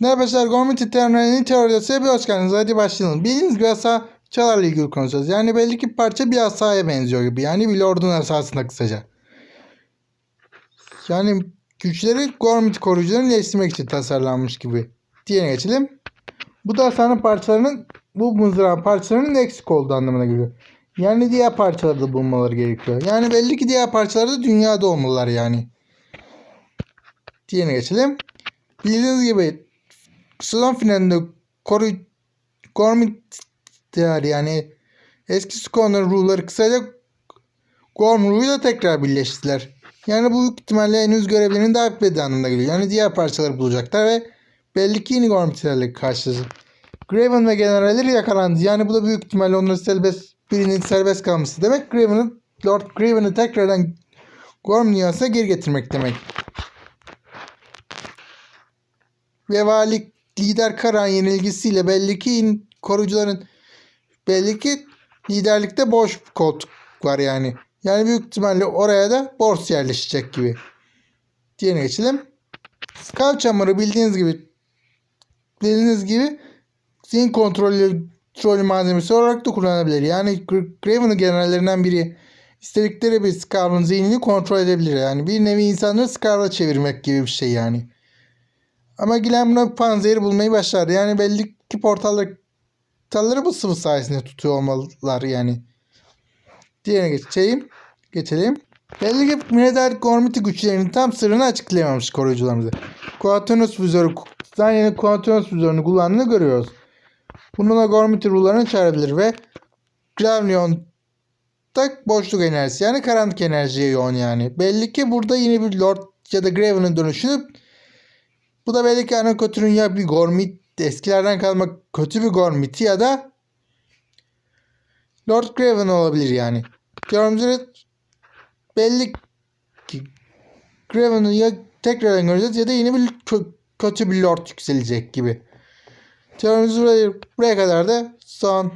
Ne arkadaşlar Gormiti Terminal'in teorisine bir hoş geldiniz. Hadi başlayalım. Bildiğiniz gibi asa çalarla ilgili konuşacağız. Yani belli ki parça bir asaya benziyor gibi. Yani bir lordun asasında kısaca. Yani güçleri Gormiti koruyucularını iyileştirmek için tasarlanmış gibi. Diğerine geçelim. Bu da asanın parçalarının bu mızrağın parçalarının eksik olduğu anlamına geliyor. Yani diğer parçaları da bulmaları gerekiyor. Yani belli ki diğer parçaları da dünyada olmalılar yani. Diğerine geçelim. Bildiğiniz gibi sezon finalinde koru Gormit yani eski Scorner ruhları kısaca Gorm ruhuyla tekrar birleştiler. Yani bu büyük ihtimalle henüz görevlerinin daha bitmediği anlamına geliyor. Yani diğer parçaları bulacaklar ve belli ki yeni Gormitlerle karşılaşacak. Graven ve generalleri yakalandı. Yani bu da büyük ihtimalle onların serbest birinin serbest kalması demek. Graven'ı Lord Graven'ı tekrardan Gorm dünyasına geri getirmek demek. Ve vali lider Karan yenilgisiyle belli ki korucuların belli ki liderlikte boş koltuk var yani. Yani büyük ihtimalle oraya da Bors yerleşecek gibi. Diğerine geçelim. Skav çamuru bildiğiniz gibi bildiğiniz gibi zihin kontrolü kontrolü malzemesi olarak da kullanılabilir. Yani Graven'ın generallerinden biri istedikleri bir Skav'ın zihnini kontrol edebilir. Yani bir nevi insanları Skav'a çevirmek gibi bir şey yani. Ama buna panzehiri bulmayı başardı. Yani belli ki portalları, portalları bu sıvı sayesinde tutuyor olmalılar yani. Diğerine geçeyim. Geçelim. Belli ki Minedar Gormiti güçlerinin tam sırrını açıklayamamış koruyucularımıza. Quaternos vizörü, Zanye'nin Quaternos vizörünü kullandığını görüyoruz. Bununla Gormiti ruhlarını çağırabilir ve Glavnion da boşluk enerjisi yani karanlık enerjiye yoğun yani. Belli ki burada yeni bir Lord ya da Graven'ın dönüşü bu da belli ki Anakotur'un ya bir Gormit eskilerden kalma kötü bir Gormiti ya da Lord Graven olabilir yani. Gördüğümüz belli ki Graven'ı ya tekrardan göreceğiz ya da yeni bir kö- kötü bir Lord yükselecek gibi. Teorimiz buraya kadar da son